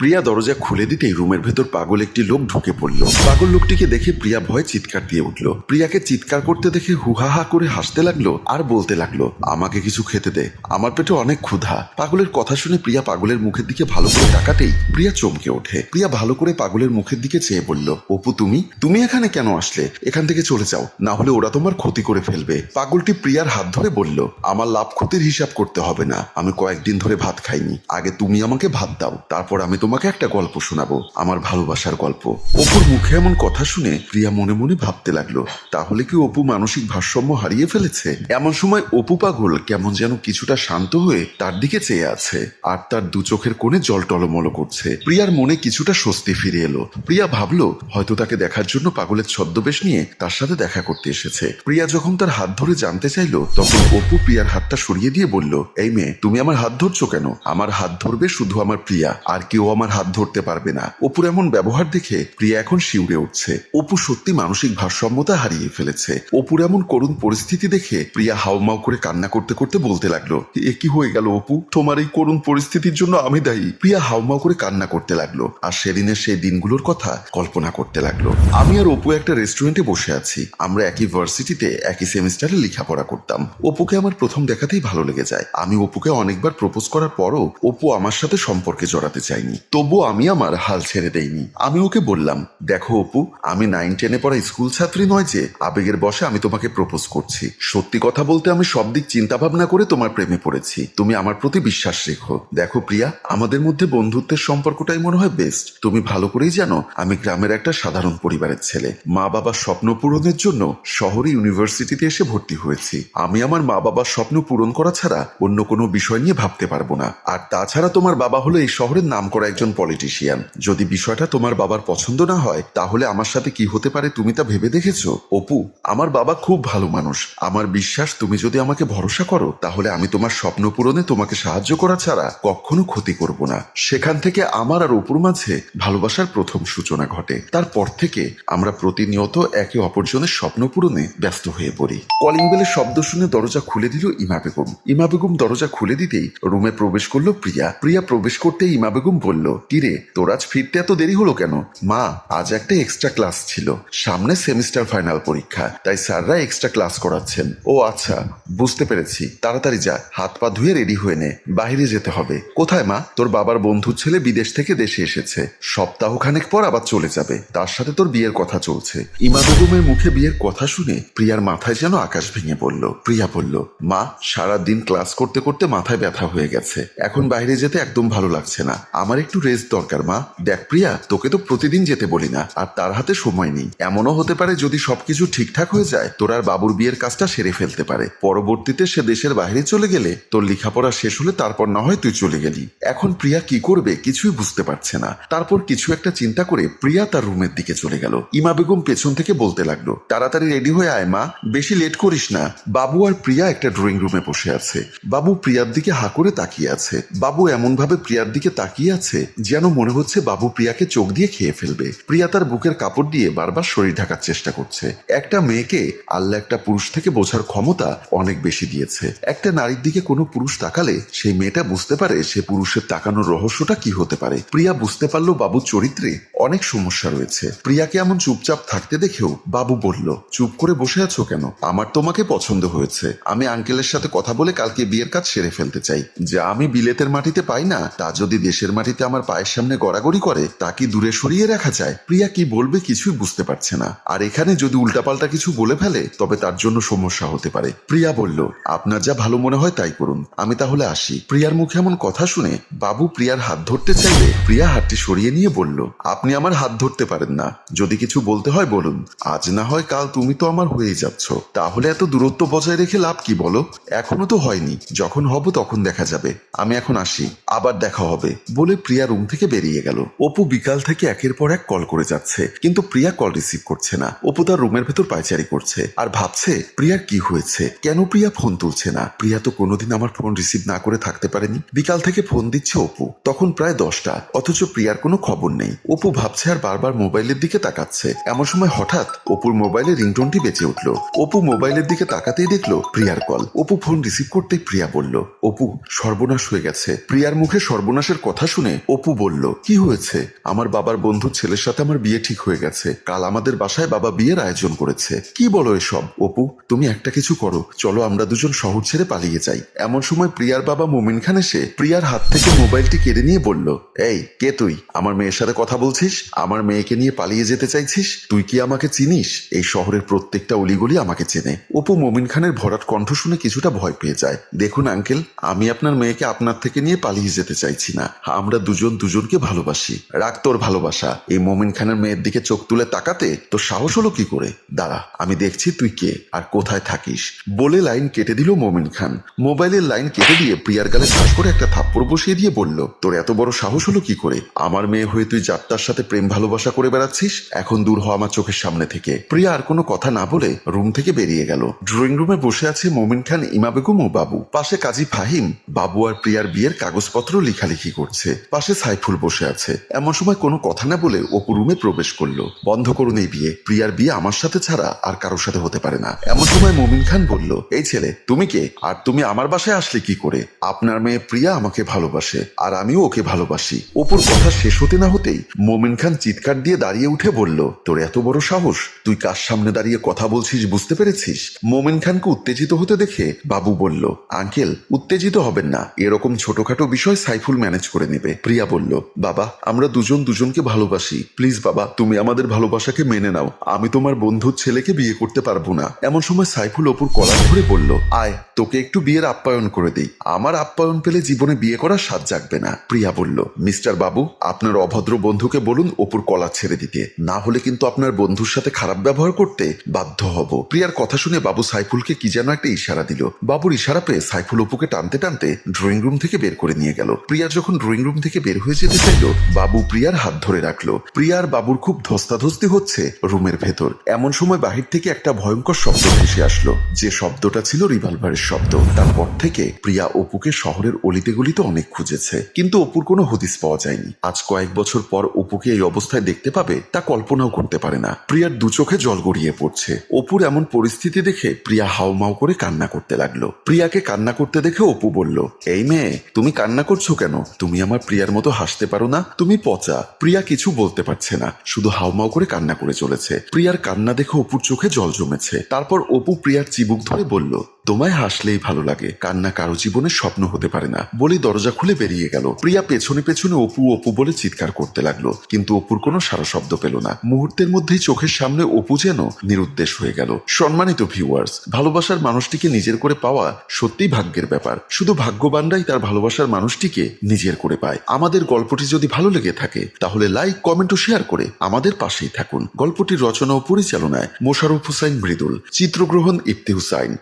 প্রিয়া দরজা খুলে দিতেই রুমের ভেতর পাগল একটি লোক ঢুকে পড়ল। পাগল লোকটিকে দেখে প্রিয়া ভয়ে চিৎকার দিয়ে উঠল। প্রিয়াকে চিৎকার করতে দেখে হুহাহা করে হাসতে লাগল আর বলতে লাগল, আমাকে কিছু খেতে দে, আমার পেটে অনেক ক্ষুধা। পাগলের কথা শুনে প্রিয়া পাগলের মুখের দিকে ভালো করে তাকাতেই প্রিয়া চমকে ওঠে। প্রিয়া ভালো করে পাগলের মুখের দিকে চেয়ে বলল, অপু, তুমি? তুমি এখানে কেন আসলে? এখান থেকে চলে যাও, না হলে ওরা তোমার ক্ষতি করে ফেলবে। পাগলটি প্রিয়ার হাত ধরে বলল, আমার লাভ ক্ষতির হিসাব করতে হবে না, আমি কয়েকদিন ধরে ভাত খাইনি। আগে তুমি আমাকে ভাত দাও, তারপর আমি তোমাকে একটা গল্প শোনাবো, আমার ভালোবাসার গল্প। অপুর মুখে এমন কথা শুনে প্রিয়া মনে মনে ভাবতে লাগল, তাহলে কি অপু মানসিক ভারসাম্য হারিয়ে ফেলেছে? এমন সময় অপু পাগল কেমন যেন কিছুটা শান্ত হয়ে তার দিকে চেয়ে আছে, আর তার দু চোখের কোণে জল টলমল করছে। প্রিয়ার মনে কিছুটা স্বস্তি ফিরে এলো। প্রিয়া ভাবলো, হয়তো তাকে দেখার জন্য পাগলের ছদ্মবেশ নিয়ে তার সাথে দেখা করতে এসেছে। প্রিয়া যখন তার হাত ধরে জানতে চাইলো, তখন অপু প্রিয়ার হাতটা সরিয়ে দিয়ে বলল, এই মেয়ে, তুমি আমার হাত ধরছো কেন? আমার হাত ধরবে শুধু আমার প্রিয়া, আর কেউ আমার হাত ধরতে পারবে না। অপুর এমন ব্যবহার দেখে প্রিয়া এখন শিউরে উঠছে। অপু সত্যি মানসিক ভারসাম্যতা হারিয়ে ফেলেছে। অপুর এমন করুণ পরিস্থিতি দেখে প্রিয়া হাউমাউ করে কান্না করতে করতে বলতে লাগল, এ কি হয়ে গেল অপু? তোমার এই করুণ পরিস্থিতির জন্য আমি দায়ী। প্রিয়া হাউমাউ করে কান্না করতে লাগল আর সেদিনের সেই দিনগুলোর কথা কল্পনা করতে লাগল। আমি আর অপু একটা রেস্টুরেন্টে বসে আছি। আমরা একই ভার্সিটিতে একই সেমিস্টারে লেখাপড়া করতাম। অপুকে আমার প্রথম দেখাতেই ভালো লেগে যায়। আমি অপুকে অনেকবার প্রপোজ করার পরও অপু আমার সাথে সম্পর্কে জড়াতে চাইনি তবুও আমি আমার হাল ছেড়ে দেইনি। আমি ওকে বললাম, দেখো অপু, আমি নাইন টেনে পড়া স্কুল ছাত্রী নয় যে, আবেগের বসে আমি তোমাকে প্রপোজ করছি। সত্যি কথা বলতে আমি সব দিক চিন্তা ভাবনা করে তোমার প্রেমে পড়েছি। তুমি আমার প্রতি বিশ্বাস রেখো। দেখো প্রিয়া, আমাদের মধ্যে বন্ধুত্বের সম্পর্কটাই মনে হয় বেস্ট তুমি ভালো করেই জানো, আমি গ্রামের একটা সাধারণ পরিবারের ছেলে। মা বাবার স্বপ্ন পূরণের জন্য শহরে ইউনিভার্সিটিতে এসে ভর্তি হয়েছি। আমি আমার মা বাবার স্বপ্ন পূরণ করা ছাড়া অন্য কোনো বিষয় নিয়ে ভাবতে পারব না। আর তাছাড়া তোমার বাবা হলো এই শহরের নাম করা একজন পলিটিশিয়ান যদি বিষয়টা তোমার বাবার পছন্দ না হয়, তাহলে আমার সাথে কি হতে পারে তুমি তা ভেবে দেখেছ? অপু, আমার বাবা খুব ভালো মানুষ। আমার বিশ্বাস, তুমি যদি আমাকে ভরসা করো, তাহলে আমি তোমার স্বপ্ন পূরণে তোমাকে সাহায্য করা ছাড়া কখনো ক্ষতি করব না। সেখান থেকে আমার আর অপুর মাঝে ভালোবাসার প্রথম সূচনা ঘটে। তারপর থেকে আমরা প্রতিনিয়ত একে অপরজনের স্বপ্ন পূরণে ব্যস্ত হয়ে পড়ি। কলিং বেলের শব্দ শুনে দরজা খুলে দিল ইমা বেগম। ইমা বেগম দরজা খুলে দিতেই রুমে প্রবেশ করল প্রিয়া। প্রিয়া প্রবেশ করতে ইমা বেগম বলল কিরে, তোর আজ ফিরতে এত দেরি হলো কেন? মা, আজ একটা এক্সট্রা ক্লাস ছিল, সামনে সেমিস্টার ফাইনাল পরীক্ষা, তাই স্যাররা এক্সট্রা ক্লাস করাচ্ছেন। ও আচ্ছা বুঝতে পেরেছি। তাড়াতাড়ি যা, হাত পা ধুয়ে রেডি হয়ে নে, বাইরে যেতে হবে। কোথায়, মা? তোর বাবার বন্ধুর ছেলে বিদেশ থেকে দেশে এসেছে, সপ্তাহখানেক পর আবার চলে যাবে, তার সাথে তোর বিয়ের কথা চলছে। ইমা বেগমের মুখে বিয়ের কথা শুনে প্রিয়ার মাথায় যেন আকাশ ভেঙে পড়ল, প্রিয়া বলল, মা সারা দিন ক্লাস করতে করতে মাথায় ব্যথা হয়ে গেছে, এখন বাইরে যেতে একদম ভালো লাগছে না, আমার একটু রেস্ট দরকার, মা। দেখ, প্রিয়া, তোকে তো প্রতিদিন যেতে বলি না, আর তার হাতে সময় নেই। এমনও হতে পারে যদি সবকিছু ঠিকঠাক হয়ে যায়, তোর আর বাবুর বিয়ের কাজটা সেরে ফেলতে পারে। পরবর্তীতে সে দেশের বাইরে চলে গেলে তোর লেখাপড়া শেষ হলে তারপর না হয় তুই চলে গেলি। এখন প্রিয়া কি করবে কিছুই বুঝতে পারছে না। তারপর কিছু একটা চিন্তা করে প্রিয়া তার রুমের দিকে চলে গেল। ইমা বেগম পেছন থেকে বলতে লাগল, তাড়াতাড়ি রেডি হয়ে আয়, মা। বেশি লেট করিস না। বাবু আর প্রিয়া একটা ড্রয়িং রুমে বসে আছে। বাবু প্রিয়ার দিকে হা করে তাকিয়ে আছে। বাবু এমন ভাবে প্রিয়ার দিকে তাকিয়ে আছে যেন মনে হচ্ছে বাবু প্রিয়াকে চোখ দিয়ে খেয়ে ফেলবে। প্রিয়া তার বুকের কাপড় দিয়ে বারবার শরীর ঢাকার চেষ্টা করছে। একটা মেয়েকে আল্লাহ একটা পুরুষ থেকে বোঝার ক্ষমতা অনেক বেশি দিয়েছে। একটা নারীর দিকে কোনো পুরুষ তাকালে সেই মেয়েটা বুঝতে পারে সে পুরুষের তাকানোর রহস্যটা কি হতে পারে। প্রিয়া বুঝতে পারল বাবুর চরিত্রে অনেক সমস্যা রয়েছে। প্রিয়াকে এমন চুপচাপ থাকতে দেখেও বাবু বলল, চুপ করে বসে আছো কেন? আমার তোমাকে পছন্দ হয়েছে। আমি আঙ্কেলের সাথে কথা বলে কালকে বিয়ের কাজ সেরে ফেলতে চাই। যা আমি বিলেতের মাটিতে পাই না, তা যদি দেশের মাটিতে আমার পায়ের সামনে গড়াগড়ি করে, তা কি দূরে সরিয়ে রাখা যায়? প্রিয়া কি বলবে কিছুই বুঝতে পারছে না। আর এখানে যদি উল্টাপাল্টা কিছু বলে ফেলে, তবে তার জন্য সমস্যা হতে পারে। প্রিয়া বলল, আপনার যা ভালো মনে হয় তাই করুন। আমি তাহলে আসি। প্রিয়ার মুখে এমন কথা শুনে বাবু প্রিয়ার হাত ধরতে চাইলে প্রিয়া হাতটি সরিয়ে নিয়ে বলল, আপনি আমার হাত ধরতে পারেন না। যদি কিছু বলতে হয় বলুন। আজ না হয় কাল তুমি তো আমার হয়েই যাচ্ছ। তাহলে এত দূরত্ব বজায় রেখে লাভ কি বলো? এখনও তো হয়নি। যখন হব তখন দেখা যাবে। আমি এখন আসি। আবার দেখা হবে। বলে প্রিয়া রুম থেকে বেরিয়ে গেল। অপু বিকাল থেকে একের পর এক কল করে যাচ্ছে, কিন্তু প্রিয়া কল রিসিভ করছে না। অপু তার রুমের ভেতর পায়চারি করছে আর ভাবছে, প্রিয়ার কি হয়েছে? কেন প্রিয়া ফোন তুলছে না? প্রিয়া তো কোনোদিন আমার ফোন রিসিভ না করে থাকতে পারেনি। বিকাল থেকে ফোন দিচ্ছে অপু। তখন প্রায় দশটা, অথচ প্রিয়ার কোনো খবর নেই। অপু ভাবছে আর বারবার মোবাইলের দিকে তাকাচ্ছে। এমন সময় হঠাৎ অপুর মোবাইলে রিংটোনটি বেঁচে উঠল। অপু মোবাইলের দিকে তাকাতেই দেখল প্রিয়ার কল অপু ফোন রিসিভ করতেই প্রিয়া বলল, অপু, সর্বনাশ হয়ে গেছে। প্রিয়ার মুখে সর্বনাশের কথা শুনে অপু বলল, কি হয়েছে? আমার বাবার বন্ধুর ছেলের সাথে আমার বিয়ে ঠিক হয়ে গেছে। কাল আমাদের বাসায় বাবা বিয়ের আয়োজন করেছে। কি বলো এসব? অপু, তুমি একটা কিছু করো। চলো আমরা দুজন শহর ছেড়ে পালিয়ে যাই। এমন সময় প্রিয়ার বাবা মুমিন খান এসে প্রিয়ার হাত থেকে মোবাইলটি কেড়ে নিয়ে বলল, এই, কে তুই? আমার মেয়ের সাথে কথা বলছিস? আমার মেয়েকে নিয়ে পালিয়ে যেতে চাইছিস? তুই কি আমাকে চিনিস? এই শহরের প্রত্যেকটা অলিগলি আমাকে চেনে। অপু মুমিন খানের ভরাট কণ্ঠ শুনে কিছুটা ভয় পেয়ে যায়। দেখুন, আঙ্কেল, আমি আপনার মেয়েকে আপনার থেকে নিয়ে পালিয়ে যেতে চাইছি না। আমরা দুজন দুজনকে ভালোবাসি। রাখ তোর ভালোবাসা। এই মোমিন খানের মেয়ের দিকে চোখ তুলে তাকাতে তোর সাহস হলো কি করে? দাঁড়া, আমি দেখছি তুই কে আর কোথায় থাকিস। বলে লাইন কেটে দিল মোমিন খান। মোবাইলের লাইন কেটে দিয়ে প্রিয়ার গালে ঠাস করে একটা থাপ্পড় বসিয়ে দিয়ে বলল, তোর এত বড় সাহস হলো কি করে? আমার মেয়ে হয়ে তুই যাত্রার সাথে প্রেম ভালোবাসা করে বেড়াচ্ছিস? এখন দূর হ আমার চোখের সামনে থেকে। প্রিয়া আর কোনো কথা না বলে রুম থেকে বেরিয়ে গেল। ড্রয়িং রুমে বসে আছে মোমিন খান, ইমা বেগম ও বাবু। পাশে কাজী ফাহিম, বাবু আর প্রিয়ার বিয়ের কাগজপত্র লেখালেখি করছে। পাশে সাইফুল বসে আছে। এমন সময় কোনো কথা না বলে অপু রুমে প্রবেশ করল। বন্ধ করুন এই বিয়ে। প্রিয়ার বিয়ে আমার সাথে ছাড়া আর কারোর সাথে হতে পারে না। এমন সময় মোমিন খান বলল, এই ছেলে, তুমি কে? আর তুমি আমার বাসায় আসলে কি করে? আপনার মেয়ে প্রিয়া আমাকে ভালোবাসে, আর আমিও ওকে ভালোবাসি। অপুর কথা শেষ হতে না হতেই মোমিন খান চিৎকার দিয়ে দাঁড়িয়ে উঠে বলল, তোর এত বড় সাহস? তুই কার সামনে দাঁড়িয়ে কথা বলছিস বুঝতে পেরেছিস? মোমিন খানকে উত্তেজিত হতে দেখে বাবু বলল, আঙ্কেল, উত্তেজিত হবেন না। এরকম ছোটখাটো বিষয় সাইফুল ম্যানেজ করে নেবে। প্রিয়া বলল, বাবা, আমরা দুজন দুজনকে ভালোবাসি। প্লিজ বাবা, তুমি আমাদের ভালোবাসাকে মেনে নাও। আমি তোমার বন্ধুর ছেলেকে বিয়ে করতে পারব না। এমন সময় সাইফুল অপুর কলার ধরে বলল, আয়, তোকে একটু বিয়ের আপ্যায়ন করে দিই। আমার আপ্যায়ন পেলে জীবনে বিয়ে করার স্বাদ জাগবে না। প্রিয়া বলল, মিস্টার বাবু, আপনার অভদ্র বন্ধুকে বলুন অপুর কলা ছেড়ে দিতে। না হলে কিন্তু আপনার বন্ধুর সাথে খারাপ ব্যবহার করতে বাধ্য হব। প্রিয়ার কথা শুনে বাবু সাইফুলকে কি যেন একটা ইশারা দিল। বাবুর ইশারা পেয়ে সাইফুল অপুকে টানতে টানতে ড্রয়িং রুম থেকে বের করে নিয়ে গেল। প্রিয়া যখন ড্রয়িং রুম থেকে বের হয়ে যেতে চাইল। বাবু প্রিয়ার হাত ধরে রাখল। প্রিয়ার বাবুর খুব ধস্তাধস্তি হচ্ছে রুমের ভেতর। এমন সময় বাহির থেকে একটা ভয়ঙ্কর শব্দ ভেসে আসলো। যে শব্দটা ছিল রিভলভারের শব্দ তারপর থেকে প্রিয়া অপুকে শহরের অলিতে গলিতে অনেক খুঁজেছে। কিন্তু অপুর কোনো হদিস পাওয়া যায়নি। আজ কয়েক বছর পর অপুকে এই অবস্থায় দেখতে পাবে, তা কল্পনাও করতে পারে না। প্রিয়ার দু চোখে জল গড়িয়ে পড়ছে। অপুর এমন পরিস্থিতি দেখে প্রিয়া হাউমাউ করে কান্না করতে লাগল। প্রিয়াকে কান্না করতে দেখে অপু বলল, এই মেয়ে, তুমি কান্না করছ কেন? তুমি আমার প্রিয়ার মতো হাসতে পারো না। তুমি পচা। প্রিয়া কিছু বলতে পারছে না। শুধু হাউমাউ করে কান্না করে চলেছে। প্রিয়ার কান্না দেখে অপুর চোখে জল জমেছে। তারপর অপু প্রিয়ার চিবুক ধরে বলল তোমায় হাসলেই ভালো লাগে। কান্না কারও জীবনে স্বপ্ন হতে পারে না। বলে দরজা খুলে বেরিয়ে গেল। প্রিয়া পেছনে পেছনে অপু অপু বলে চিৎকার করতে লাগল। কিন্তু অপুর কোনো সারা শব্দ পেল না। মুহূর্তের মধ্যেই চোখের সামনে অপু যেন নিরুদ্দেশ হয়ে গেল। সম্মানিত ভিউয়ার্স ভালোবাসার মানুষটিকে নিজের করে পাওয়া সত্যিই ভাগ্যের ব্যাপার। শুধু ভাগ্যবানরাই তার ভালোবাসার মানুষটিকে নিজের করে পায়। আমাদের গল্পটি যদি ভালো লেগে থাকে, তাহলে লাইক কমেন্ট ও শেয়ার করে আমাদের পাশেই থাকুন। গল্পটির রচনা ও পরিচালনায় মোশারফ হুসাইন মৃদুল। চিত্রগ্রহণ ইফতি হুসাইন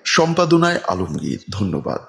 সম্পাদনায় আলমগীর ধন্যবাদ।